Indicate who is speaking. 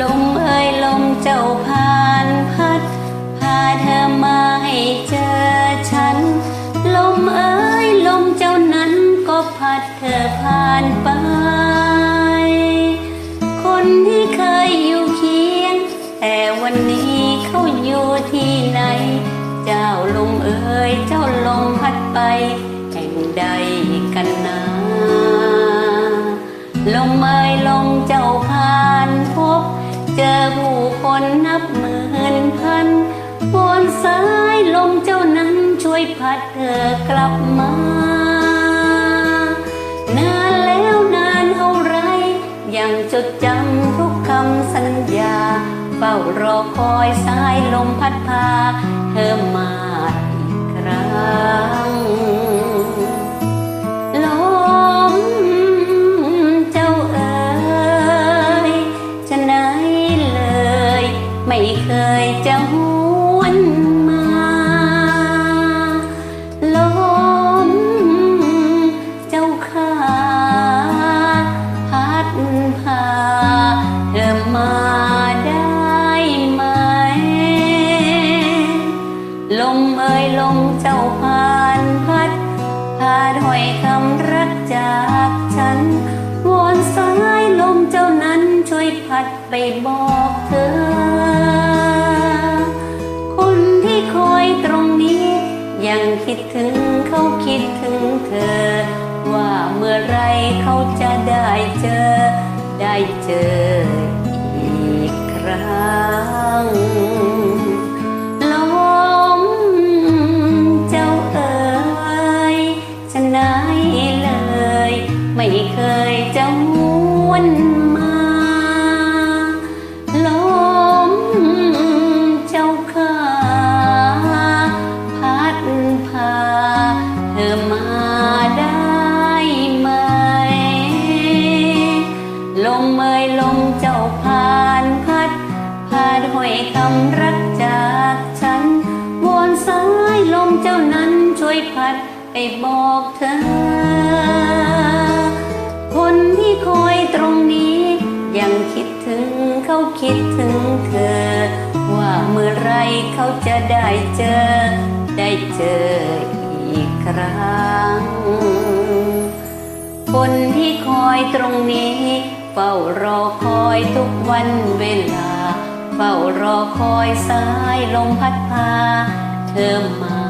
Speaker 1: ลมเอ่ยลมเจ้าผ่านพัด พาเธอมาให้เจอฉัน ลมเอ่ยลมเจ้านั้นก็พัดเธอผ่านไป คนที่เคยอยู่เคียง แต่วันนี้เขาอยู่ที่ไหน เจ้าลมเอ่ยเจ้าลมพัดไป แห่งใดกันนะลมเอ่ยลมเจ้าผ่าน เจอผู้คนนับหมื่นพันวนสายลมเจ้านั้นช่วยพัดเธอกลับมา นานแล้วนานเท่าไร ยังจดจำทุกคำสัญญา เฝ้ารอคอยสายลมพัดพา เธอมา จะหวนมาลมเจ้าข้าพัดพาเธอมาได้ไหม ลมเอ่ยลมเจ้าผานพัดพาถอยคำรักจากฉันวอนสายลมเจ้านั้นช่วยพัดไปบอกเธอ คิดถึงเธอ ว่าเมื่อไรเขาจะได้เจอ ได้เจออีกครั้งลมเจ้าเอ๋ยจะไหนเลย ไม่เคยจะหวนาด้วยคำรักจากฉันวอนสายลมเจ้านั้นช่วยพัดไปบอกเธอ คนที่คอยตรงนี้ ยังคิดถึงเขาคิดถึงเธอ ว่าเมื่อไรเขาจะได้เจอ ได้เจออีกครั้ง คนที่คอยตรงนี้ เฝ้ารอคอยทุกวันเวลา คอยสายลมพัดพา เธอมา